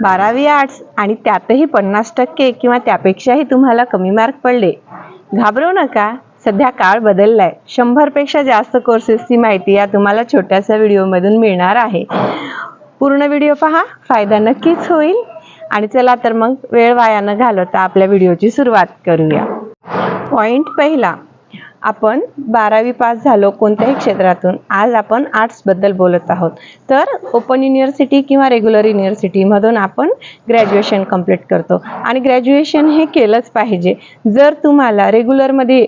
बारावी आर्ट्स आणि त्यातही पन्नास टक्के किंवा त्यापेक्षाही तुम्हाला कमी मार्क पडले. घाबरू नका सध्या काळ बदललाय. शंभरपेक्षा जास्त कोर्सेसची माहिती या तुम्हाला छोट्याशा व्हिडिओमधून मिळणार आहे. पूर्ण व्हिडिओ पहा फायदा नक्कीच होईल. आणि चला तर मग वेळ वाया न घालवता आपल्या व्हिडिओची सुरुवात करूया. पॉइंट पहिला. आपण बारावी पास झालो कोणत्याही क्षेत्रातून. आज आपण आर्ट्सबद्दल बोलत आहोत. तर ओपन युनिव्हर्सिटी किंवा रेग्युलर युनिव्हर्सिटीमधून आपण ग्रॅज्युएशन कंप्लीट करतो. आणि ग्रॅज्युएशन हे केलंच पाहिजे. जर तुम्हाला रेग्युलरमध्ये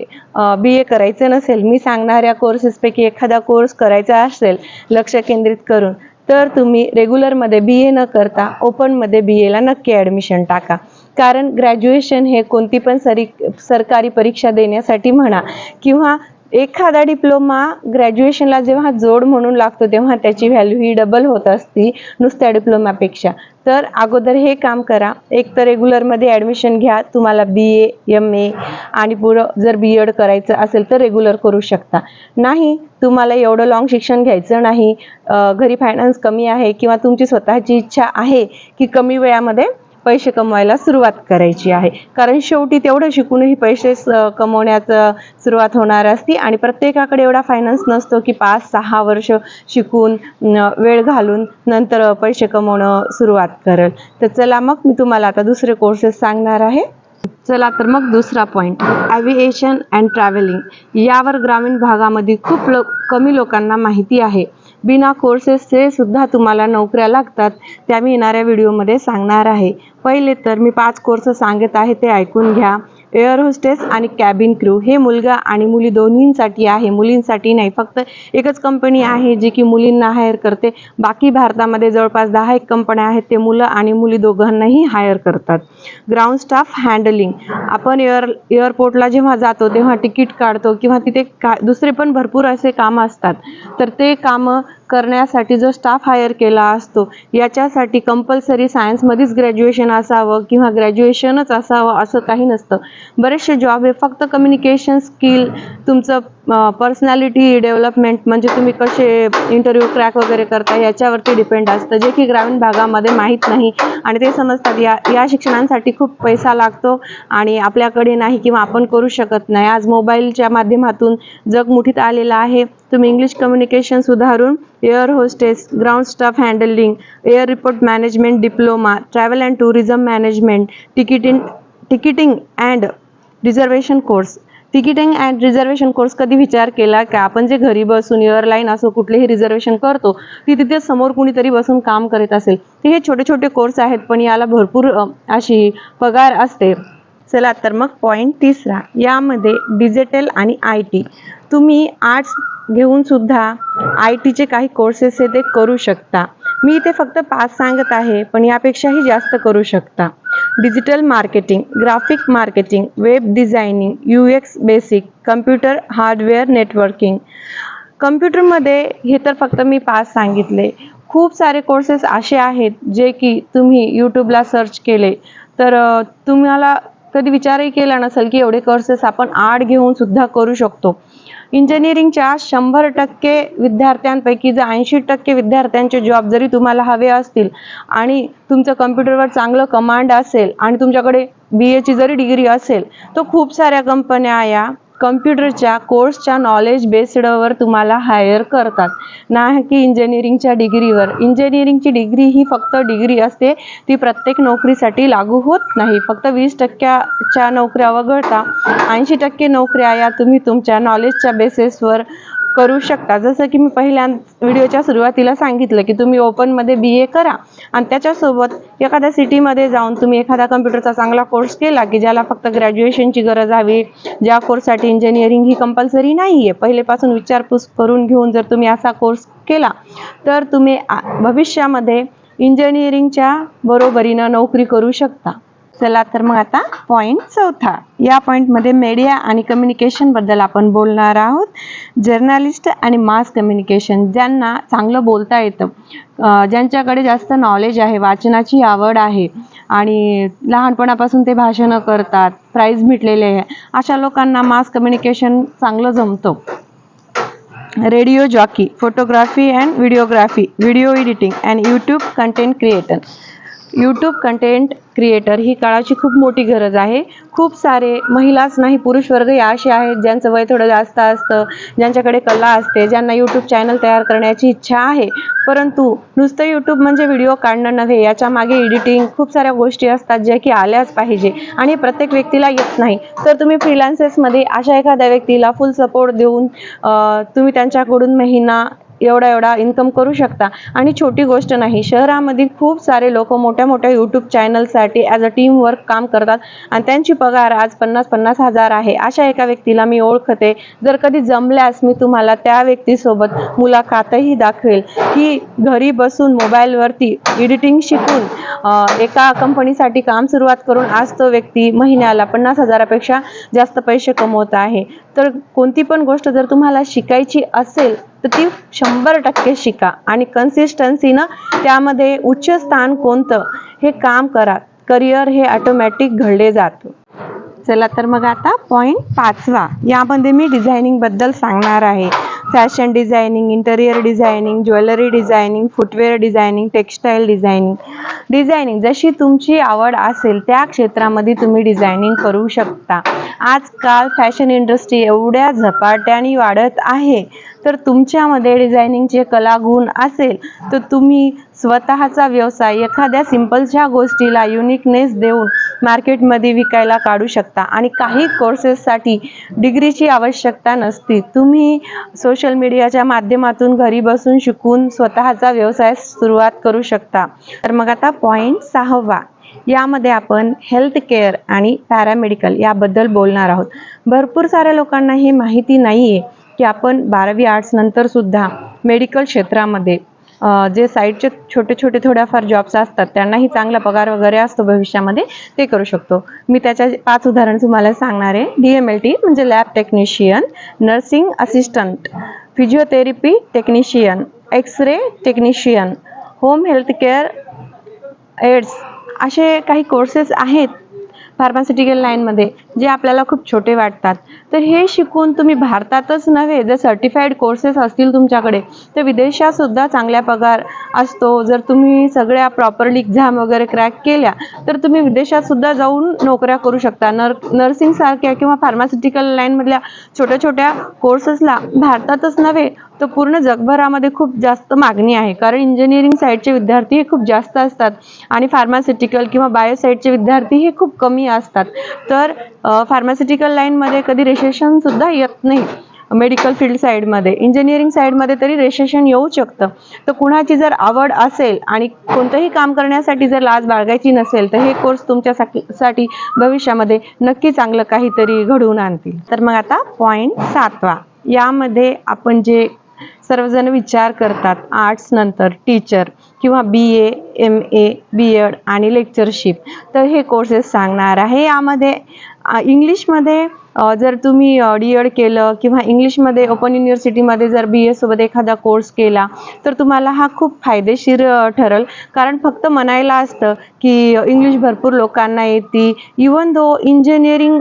बी ए करायचं नसेल मी सांगणाऱ्या कोर्सेसपैकी एखादा कोर्स करायचा असेल लक्ष केंद्रित करून तर तुम्ही रेग्युलरमध्ये बी ए न करता ओपनमध्ये बी एला नक्की ॲडमिशन टाका. कारण ग्रॅज्युएशन हे कोणती पण सरी सरकारी परीक्षा देण्यासाठी म्हणा किंवा एखादा डिप्लोमा ग्रॅज्युएशनला जेव्हा जोड म्हणून लागतो तेव्हा त्याची व्हॅल्यू ही डबल होत असती नुसत्या डिप्लोमापेक्षा तर अगोदर हे काम करा. एक तर रेग्युलरमध्ये ॲडमिशन घ्या. तुम्हाला बी ए एम ए आणि पुढं जर बी एड करायचं असेल तर रेग्युलर करू शकता. नाही तुम्हाला एवढं लॉंग शिक्षण घ्यायचं नाही. घरी फायनान्स कमी आहे किंवा तुमची स्वतःची इच्छा आहे की कमी वेळामध्ये पैसे कमवायला सुरुवात करायची आहे. कारण शेवटी तेवढं शिकूनही पैसे कमवण्याचं सुरुवात होणार असती आणि प्रत्येकाकडे एवढा फायनान्स नसतो की पाच सहा वर्ष शिकून वेळ घालून नंतर पैसे कमवणं सुरुवात करेल. तर चला मग मी तुम्हाला आता दुसरे कोर्सेस सांगणार आहे. चला तर मग दुसरा पॉईंट ॲव्हिएशन अँड ट्रॅव्हलिंग यावर ग्रामीण भागामध्ये खूप लो कमी लोकांना माहिती आहे. बिना कोर्सेसचे सुद्धा तुम्हाला नोकऱ्या लागतात त्या मी येणाऱ्या व्हिडिओमध्ये सांगणार आहे. पहिले तर मी पाच कोर्स सांगत आहे ते ऐकून घ्या. एअर होस्टेस आणि कॅबिन क्रू. हे मुलगा आणि मुली दोन्हींसाठी आहे. मुलींसाठी नाही फक्त एकच कंपनी आहे जी की मुलींना हायर करते. बाकी भारतामध्ये जवळपास दहा एक कंपन्या आहेत. ते मुलं आणि मुली दोघांनाही हायर करतात. ग्राउंड स्टाफ हँडलिंग आपण एअर एअरपोर्टला जेव्हा जातो तेव्हा तिकीट काढतो किंवा तिथे का दुसरे पण भरपूर असे कामं असतात. तर ते कामं करण्यासाठी जो स्टाफ हायर केला असतो याच्यासाठी कंपल्सरी सायन्समध्येच ग्रॅज्युएशन असावं किंवा ग्रॅज्युएशनच असावं असं काही नसतं. बरेचसे जॉब हे फक्त कम्युनिकेशन स्किल तुमचं पर्सनॅलिटी डेव्हलपमेंट म्हणजे तुम्ही कसे इंटरव्ह्यू क्रॅक वगैरे करता याच्यावरती डिपेंड असतं. जे की ग्रामीण भागामध्ये माहीत नाही आणि ते समजतात या या शिक्षणांसाठी खूप पैसा लागतो आणि आपल्याकडे नाही किंवा आपण करू शकत नाही. आज मोबाईलच्या माध्यमातून जग मुठीत आलेलं आहे. तुम्ही इंग्लिश कम्युनिकेशन सुधारून air hostess ground staff handling air report management diploma travel and tourism management ticketing ticketing and reservation course ticketing and reservation course कधी विचार केला का? आपण जे घरी बसून एअरलाईन असो कुठलेही रिझर्वेशन करतो ती तिथे समोर कुणीतरी बसून काम करत असेल. ते हे छोटे छोटे कोर्स आहेत पण याला भरपूर अशी पगार असते. चला तर मग पॉईंट तिसरा. यामध्ये डिजिटल आणि आय टी तुम्ही आर्ट्स घेऊन सुद्धा आय टीचे काही कोर्सेस आहे ते करू शकता. मी इथे फक्त पाच सांगत आहे पण यापेक्षाही जास्त करू शकता. Digital marketing graphic marketing web designing U X basic computer hardware networking कम्प्युटरमध्ये हे तर फक्त मी पाच सांगितले. खूप सारे कोर्सेस असे आहेत जे की तुम्ही यूट्यूबला सर्च केले. तर तुम्हाला कधी विचारही केला नसेल की एवढे कोर्सेस आपण आर्ट घेऊन सुद्धा करू शकतो. इंजिनिअरिंगच्या शंभर टक्के विद्यार्थ्यांपैकी जर ऐंशी टक्के विद्यार्थ्यांचे जॉब जरी तुम्हाला हवे असतील आणि तुमचं कम्प्युटरवर चांगलं कमांड असेल आणि तुमच्याकडे बी एची जरी डिग्री असेल तर खूप साऱ्या कंपन्या या कम्प्युटरच्या कोर्सच्या नॉलेज बेस्डवर तुम्हाला हायर करतात. ना की इंजिनिअरिंगच्या डिग्रीवर इंजिनिअरिंगची डिग्री ही फक्त डिग्री असते. ती प्रत्येक नोकरीसाठी लागू होत नाही. फक्त वीस टक्क्याच्या नोकऱ्या वगळता ऐंशी टक्के नोकऱ्या या तुम्ही तुमच्या नॉलेजच्या बेसिसवर करू शकता. जसं की मी पहिल्या व्हिडिओच्या सुरुवातीला सांगितलं की तुम्ही ओपनमध्ये बी ए करा. आणि त्याच्यासोबत एखाद्या सिटीमध्ये जाऊन तुम्ही एखादा कम्प्युटरचा चांगला कोर्स केला की ज्याला फक्त ग्रॅज्युएशनची गरज हवी ज्या कोर्ससाठी इंजिनिअरिंग ही कंपल्सरी नाही आहे पहिलेपासून विचारपूस करून घेऊन जर तुम्ही असा कोर्स केला तर तुम्ही भविष्यामध्ये इंजिनिअरिंगच्या बरोबरीनं नोकरी करू शकता. चला तर मग आता पॉईंट चौथा. या पॉईंटमध्ये मीडिया आणि कम्युनिकेशनबद्दल आपण बोलणार आहोत. जर्नलिस्ट आणि मास कम्युनिकेशन ज्यांना चांगलं बोलता येतं. ज्यांच्याकडे जास्त नॉलेज आहे वाचनाची आवड आहे आणि लहानपणापासून ते भाषणं करतात प्राईज भेटलेले आहे अशा लोकांना मास कम्युनिकेशन चांगलं जमतं. Radio jockey photography and videography video editing and YouTube content creator YouTube content creator ही काळाची खूप मोठी गरज आहे. खूप सारे महिलाच नाही पुरुष वर्ग या असे आहेत ज्यांचं वय थोडं जास्त असतं ज्यांच्याकडे कला असते ज्यांना यूट्यूब चॅनल तयार करण्याची इच्छा आहे. परंतु नुसतं यूट्यूब म्हणजे व्हिडिओ काढणं नव्हे याच्या मागे एडिटिंग खूप साऱ्या गोष्टी असतात ज्या की आल्याच पाहिजे आणि प्रत्येक व्यक्तीला येत नाही. तर तुम्ही फ्रीलान्सेसमध्ये अशा एखाद्या व्यक्तीला फुल सपोर्ट देऊन तुम्ही त्यांच्याकडून महिना एवढा एवढा इन्कम करू शकता. आणि छोटी गोष्ट नाही शहरामध्ये खूप सारे लोक मोठ्या मोठ्या यूट्यूब चॅनलसाठी ॲज अ टीम वर्क काम करतात आणि त्यांची पगार आज पन्नास पन्नास हजार आहे. अशा एका व्यक्तीला मी ओळखते. जर कधी जमल्यास मी तुम्हाला त्या व्यक्तीसोबत मुलाखतही दाखवेल. की घरी बसून मोबाईलवरती एडिटिंग शिकून एका कंपनीसाठी काम सुरुवात करून आज तो व्यक्ती महिन्याला पन्नास हजारापेक्षा जास्त पैसे कमवत आहे. तर कोणती पण गोष्ट जर तुम्हाला शिकायची असेल ती शंभर टक्के शिका. आणि कन्सिस्टन्सीनं त्यामध्ये उच्च स्थान कोणतं हे काम करा. करिअर हे ऑटोमॅटिक घडले जातं. चला तर मग आता पॉईंट पाचवा. यामध्ये मी डिझायनिंगबद्दल सांगणार आहे. Fashion designing interior designing jewellery designing footwear designing textile designing designing जशी तुमची आवड असेल त्या क्षेत्रामध्ये तुम्ही डिझायनिंग करू शकता. आजकाल फॅशन इंडस्ट्री एवढ्या झपाट्याने वाढत आहे. तर तुमच्यामध्ये डिझायनिंगचे कलागुण असेल तर तुम्ही स्वतःचा व्यवसाय एखाद्या सिम्पलच्या गोष्टीला युनिकनेस देऊन मार्केटमध्ये विकायला काढू शकता. आणि काही कोर्सेससाठी डिग्रीची आवश्यकता नसती. तुम्ही सोशल मीडियाच्या माध्यमातून घरी बसून शिकून स्वतःचा व्यवसाय सुरुवात करू शकता. तर मग आता पॉईंट सहावा. यामध्ये आपण हेल्थ केअर आणि पॅरामेडिकल याबद्दल बोलणार आहोत. भरपूर साऱ्या लोकांना हे माहिती नाही आहे की आपण बारावी आर्ट्स सुद्धा मेडिकल क्षेत्रामध्ये जे साईडचे छोटे छोटे थोड्याफार जॉब्स असतात त्यांनाही चांगला पगार वगैरे असतो भविष्यामध्ये ते करू शकतो. मी त्याच्या पाच उदाहरण तुम्हाला सांगणार आहे. डी एम एल टी म्हणजे lab technician nursing assistant physiotherapy technician X ray technician home health care aids असे काही कोर्सेस आहेत फार्मास्युटिकल लाईनमध्ये जे आपल्याला खूप छोटे वाटतात. तर हे शिकून तुम्ही भारतातच नव्हे जर सर्टिफाईड कोर्सेस असतील तुमच्याकडे तर विदेशातसुद्धा चांगल्या पगार असतो. जर तुम्ही सगळ्या प्रॉपरली एक्झाम वगैरे क्रॅक केल्या तर तुम्ही विदेशातसुद्धा जाऊन नोकऱ्या करू शकता. नर नर्सिंगसारख्या किंवा फार्मास्युटिकल लाईनमधल्या छोट्या छोट्या कोर्सेसला भारतातच नव्हे तर पूर्ण जगभरामध्ये खूप जास्त मागणी आहे. कारण इंजिनिअरिंग साईडचे विद्यार्थी हे खूप जास्त असतात आणि फार्मास्युटिकल किंवा बायो साईडचे विद्यार्थी हे खूप कमी असतात. तर फार्मास्युटिकल लाईनमध्ये कधी रेसेशनसुद्धा येत नाही. मेडिकल फील्ड साईडमध्ये इंजिनिअरिंग साईडमध्ये तरी रेसेशन येऊ शकतं. तर कुणाची जर आवड असेल आणि कोणतंही काम करण्यासाठी जर लाज बाळगायची नसेल तर हे कोर्स तुमच्यासाठी साठी भविष्यामध्ये नक्की चांगलं काहीतरी घडवून आणतील. तर मग आता पॉईंट सातवा. यामध्ये आपण जे सर्वजण विचार करतात आर्ट्स नंतर टीचर किंवा B A M A B Ed आणि लेक्चरशिप तर हे कोर्सेस सांगणार आहे. यामध्ये इंग्लिशमध्ये जर तुम्ही डी एड केलं किंवा इंग्लिशमध्ये ओपन युनिव्हर्सिटीमध्ये जर बी एसोबत एखादा कोर्स केला तर तुम्हाला हा खूप फायदेशीर ठरेल. कारण फक्त म्हणायला असतं की इंग्लिश भरपूर लोकांना येते. इवन दो इंजिनिअरिंग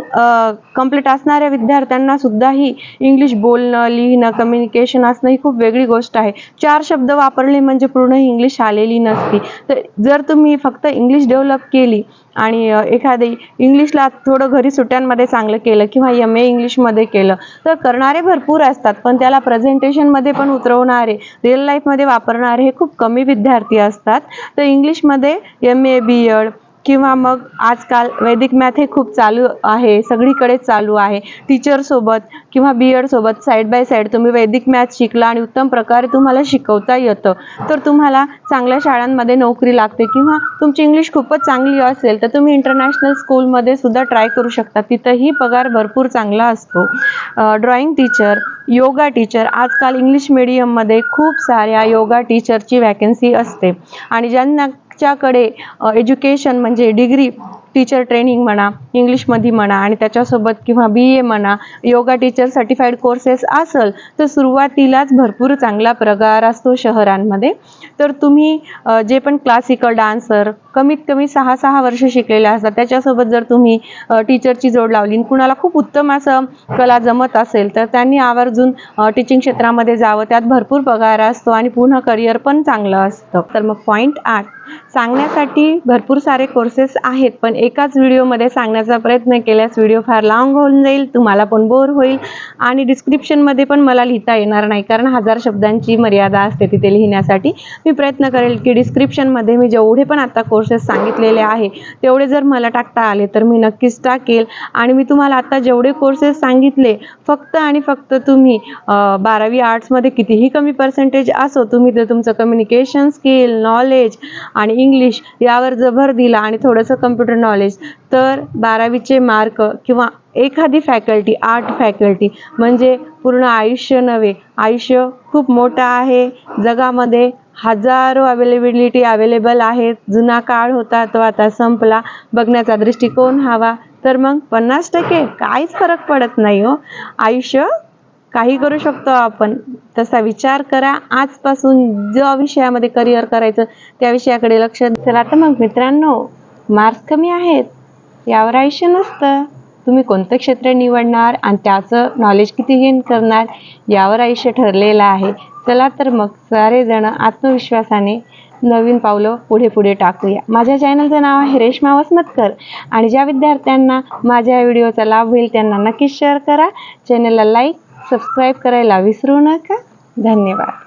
कंप्लीट असणाऱ्या विद्यार्थ्यांना सुद्धाही इंग्लिश बोलणं लिहिणं कम्युनिकेशन असणं ही खूप वेगळी गोष्ट आहे. चार शब्द वापरले म्हणजे पूर्ण इंग्लिश आलेली नसती. तर जर तुम्ही फक्त इंग्लिश डेव्हलप केली आणि एखादी इंग्लिशला थोडं घरी सुट्ट्यांमध्ये चांगलं केलं किंवा एम ए इंग्लिशमध्ये केलं. तर करणारे भरपूर असतात पण त्याला प्रेझेंटेशनमध्ये पण उतरवणारे रिअल लाईफमध्ये वापरणारे हे खूप कमी विद्यार्थी असतात. तर इंग्लिशमध्ये एम ए बी एड किंवा मग आजकाल वैदिक मॅथ हे खूप चालू आहे सगळीकडे चालू आहे. टीचरसोबत किंवा बी एडसोबत साईड बाय साईड तुम्ही वैदिक मॅथ शिकला आणि उत्तम प्रकारे तुम्हाला शिकवता येतं. तर तुम्हाला चांगल्या शाळांमध्ये नोकरी लागते किंवा तुमची इंग्लिश खूपच चांगली असेल तर तुम्ही इंटरनॅशनल स्कूलमध्ये सुद्धा ट्राय करू शकता. तिथंही पगार भरपूर चांगला असतो. ड्रॉइंग टीचर योगा टीचर आजकाल इंग्लिश मिडियममध्ये खूप साऱ्या योगा टीचरची वॅकन्सी असते. आणि ज्यांना च्याकडे एज्युकेशन म्हणजे डिग्री टीचर ट्रेनिंग म्हणा इंग्लिशमध्ये म्हणा आणि त्याच्यासोबत किंवा बी ए म्हणा योगा टीचर सर्टिफाईड कोर्सेस असेल तर सुरुवातीलाच भरपूर चांगला प्रकार असतो शहरांमध्ये. तर तुम्ही जे पण क्लासिकल डान्सर कमीत कमी सहा सहा वर्ष शिकलेले असतात त्याच्यासोबत जर तुम्ही टीचरची जोड लावली आणि कुणाला खूप उत्तम असं कला जमत असेल तर त्यांनी आवर्जून टीचिंग क्षेत्रामध्ये जावं त्यात भरपूर पगार असतो आणि पुन्हा करिअर पण चांगलं असतं. तर मग पॉईंट आठ सांगण्यासाठी भरपूर सारे कोर्सेस आहेत पण एकाच व्हिडिओमध्ये सांगण्याचा प्रयत्न केल्यास व्हिडिओ फार लाँग होऊन जाईल तुम्हाला पण बोर होईल आणि डिस्क्रिप्शनमध्ये पण मला लिहिता येणार नाही. कारण हजार शब्दांची मर्यादा असते तिथे लिहिण्यासाठी. मी प्रयत्न करेल की डिस्क्रिप्शनमध्ये मी जेवढे पण आता कोर्सेस सांगितलेले आहे तेवढे जर मला टाकता आले तर मी नक्कीच टाकेल. आणि मी तुम्हाला आता जेवढे कोर्सेस सांगितले फक्त आणि फक्त तुम्ही बारावी आर्ट्समध्ये कितीही कमी पर्सेंटेज असो तुम्ही ते तुमचं कम्युनिकेशन स्किल नॉलेज आणि इंग्लिश यावर जर भर दिला आणि थोडंसं कम्प्युटर नॉलेज तर बारावीचे मार्क किंवा एखादी फॅकल्टी आर्ट फॅकल्टी म्हणजे पूर्ण आयुष्य नव्हे. आयुष्य खूप मोठं आहे. जगामध्ये हजारो अवेलेबिलिटी अवेलेबल आहेत. जुना काळ होता तो आता संपला. बघण्याचा दृष्टिकोन हवा. तर मग पन्नास टक्के? काहीच फरक पडत नाही हो. आयुष्य काही करू शकतो आपण. तसा विचार करा. आजपासून ज्या विषयामध्ये करिअर करायचं त्या विषयाकडे लक्ष चला तर मग मित्रांनो मार्क्स कमी आहेत यावर आयुष्य नसतं. तुम्ही कोणतं क्षेत्र निवडणार आणि त्याचं नॉलेज किती गेन करणार यावर आयुष्य ठरलेलं आहे. चला तर मग सारेजण आत्मविश्वासाने नवीन पावलं पुढे पुढे टाकूया. माझ्या चॅनलचं नाव आहे रेश्मा वसमतकर आणि ज्या विद्यार्थ्यांना माझ्या व्हिडिओचा लाभ होईल त्यांना नक्कीच शेअर करा. चॅनलला लाईक सबस्क्राईब करायला विसरू नका. धन्यवाद.